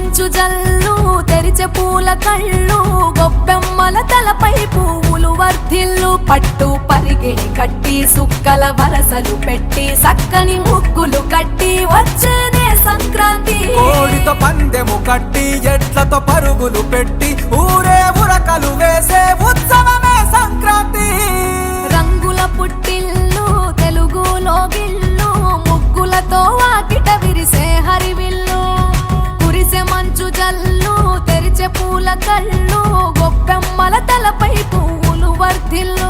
మంచు జల్లు తెరిచే పూల కళ్ళు గొప్పెమ్మల తలపై పువ్వులు వర్ధిల్లు పట్టు పరిగిడి కట్టి సుక్కల వరసలు పెట్టి సక్కని ముగ్గులు కట్టి వచ్చేదే సంక్రాంతి. కోడితో పందెము కట్టి ఎడ్లతో పరుగులు పెట్టి ఊరే ఉరకలు వేసే ఉత్సవమే సంక్రాంతి. రంగుల పుట్టిల్లు తెలుగులో గిల్లు ముగ్గులతో వాకిట విరిసే హరివిల్లు. మంచు జల్లు తెరిచే పూల కళ్ళు గొప్పెమ్మల తలపై పువ్వులు వర్ధిల్లు.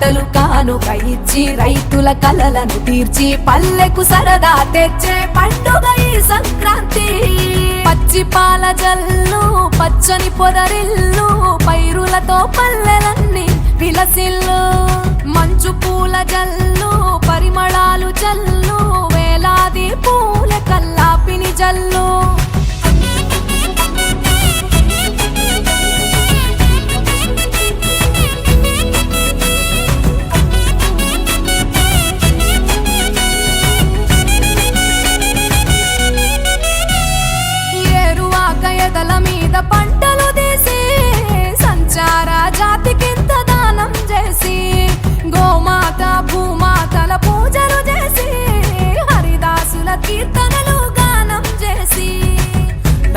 పంటలు కానుక ఇచ్చి రైతుల కలలను తీర్చి పల్లెకు సరదా తెచ్చే పండుగ ఈ సంక్రాంతి. పచ్చి పాల జల్లు పచ్చని పొదరిల్లు పైరులతో పల్లెలన్నీ విలసిల్లు. మంచు పూల జల్లు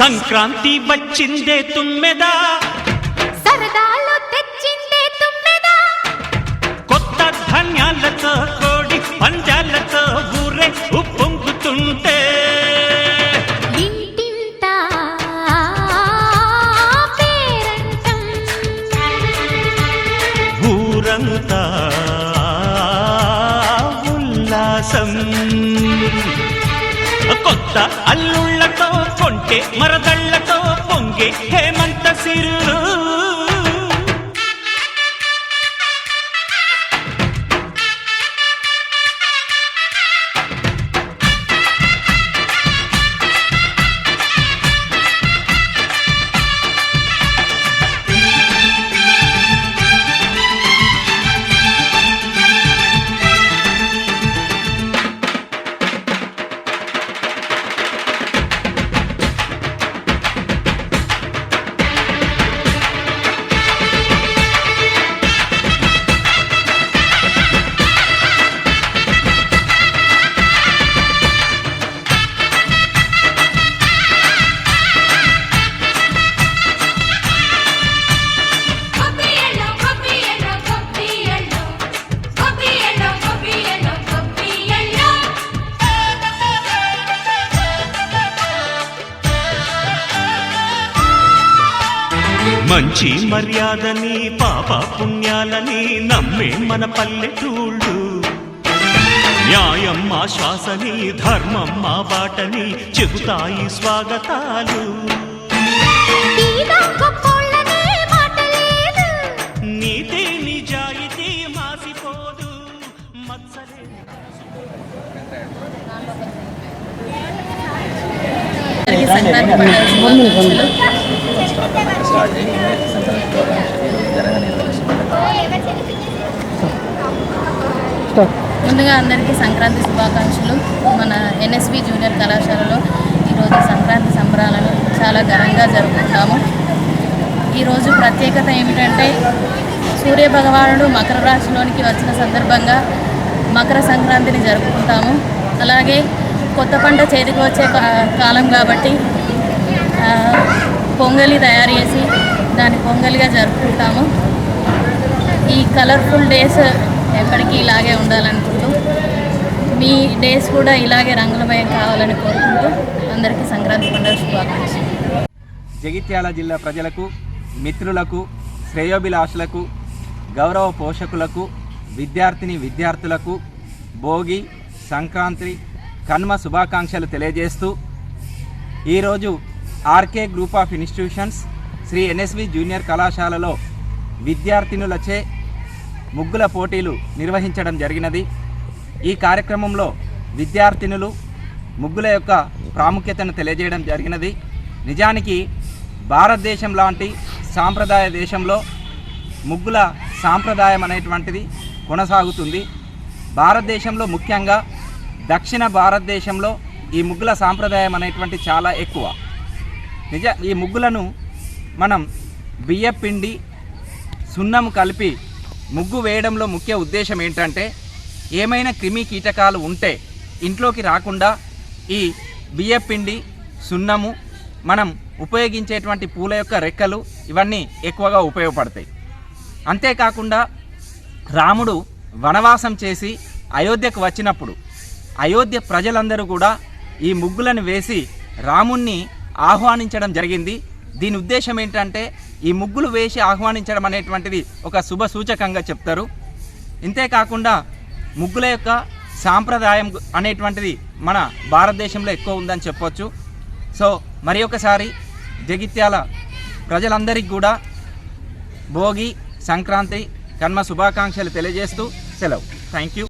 సంక్రాంతి వచ్చిందే తుమ్మెద. సరదాలు తెచ్చిందే కొత్త ధాన్యాలతో కోడి పంజాలతో ఊరే ఉప్పొంగుతుంటే. ఊరంతా కొత్త అల్లుళ్ళ కొంటే మరదళ్ళతో పొంగే హేమంత సిరులు. మంచి మర్యాదని పాప పుణ్యాలని నమ్మే మన పల్లెటూళ్ళు. న్యాయం మా శ్వాసని ధర్మం మా బాటని చెబుతాయి స్వాగతాలు. నీతి నిజాయితీ మాసిపోదు. ముందుగా అందరికీ సంక్రాంతి శుభాకాంక్షలు. మన ఎన్ఎస్వి జూనియర్ కళాశాలలో ఈరోజు సంక్రాంతి సంబరాలను చాలా ఘనంగా జరుపుకుంటాము. ఈరోజు ప్రత్యేకత ఏమిటంటే సూర్య భగవానుడు మకర రాశిలోనికి వచ్చిన సందర్భంగా మకర సంక్రాంతిని జరుపుకుంటాము. అలాగే కొత్త పంట చేతికి వచ్చే కాలం కాబట్టి పొంగలి తయారు చేసి దాన్ని పొంగలిగా జరుపుకుంటాము. ఈ కలర్ఫుల్ డేస్ ఎప్పటికీ ఇలాగే ఉండాలనుకుంటూ మీ డేస్ కూడా ఇలాగే రంగులమయం కావాలని కోరుకుంటూ అందరికీ సంక్రాంతి పండుగ శుభాకాంక్షలు. జగిత్యాల జిల్లా ప్రజలకు మిత్రులకు శ్రేయోభిలాషులకు గౌరవ పోషకులకు విద్యార్థిని విద్యార్థులకు భోగి సంక్రాంతి కన్మ శుభాకాంక్షలు తెలియజేస్తూ ఈరోజు RK group of institutions Shri NSV junior కళాశాలలో విద్యార్థినులచే ముగ్గుల పోటీలు నిర్వహించడం జరిగినది. ఈ కార్యక్రమంలో విద్యార్థినులు ముగ్గుల యొక్క ప్రాముఖ్యతను తెలియజేయడం జరిగినది. నిజానికి భారతదేశం లాంటి సాంప్రదాయ దేశంలో ముగ్గుల సాంప్రదాయం అనేటువంటిది కొనసాగుతుంది. భారతదేశంలో ముఖ్యంగా దక్షిణ భారతదేశంలో ఈ ముగ్గుల సాంప్రదాయం అనేటువంటి చాలా ఎక్కువ. నిజ ఈ ముగ్గులను మనం బియ్యపిండి సున్నం కలిపి ముగ్గు వేయడంలో ముఖ్య ఉద్దేశం ఏంటంటే ఏమైనా క్రిమి కీటకాలు ఉంటే ఇంట్లోకి రాకుండా ఈ బియ్యపిండి సున్నము మనం ఉపయోగించేటువంటి పూల యొక్క రెక్కలు ఇవన్నీ ఎక్కువగా ఉపయోగపడతాయి. అంతేకాకుండా రాముడు వనవాసం చేసి అయోధ్యకు వచ్చినప్పుడు అయోధ్య ప్రజలందరూ కూడా ఈ ముగ్గులను వేసి రాముణ్ణి ఆహ్వానించడం జరిగింది. దీని ఉద్దేశం ఏంటంటే ఈ ముగ్గులు వేసి ఆహ్వానించడం అనేటువంటిది ఒక శుభ సూచకంగా చెప్తారు. ఇంతేకాకుండా ముగ్గుల యొక్క సాంప్రదాయం అనేటువంటిది మన భారతదేశంలో ఎక్కువ ఉందని చెప్పొచ్చు. సో మరి ఒకసారి జగిత్యాల ప్రజలందరికీ కూడా భోగి సంక్రాంతి కన్మ శుభాకాంక్షలు తెలియజేస్తూ సెలవు. Thank you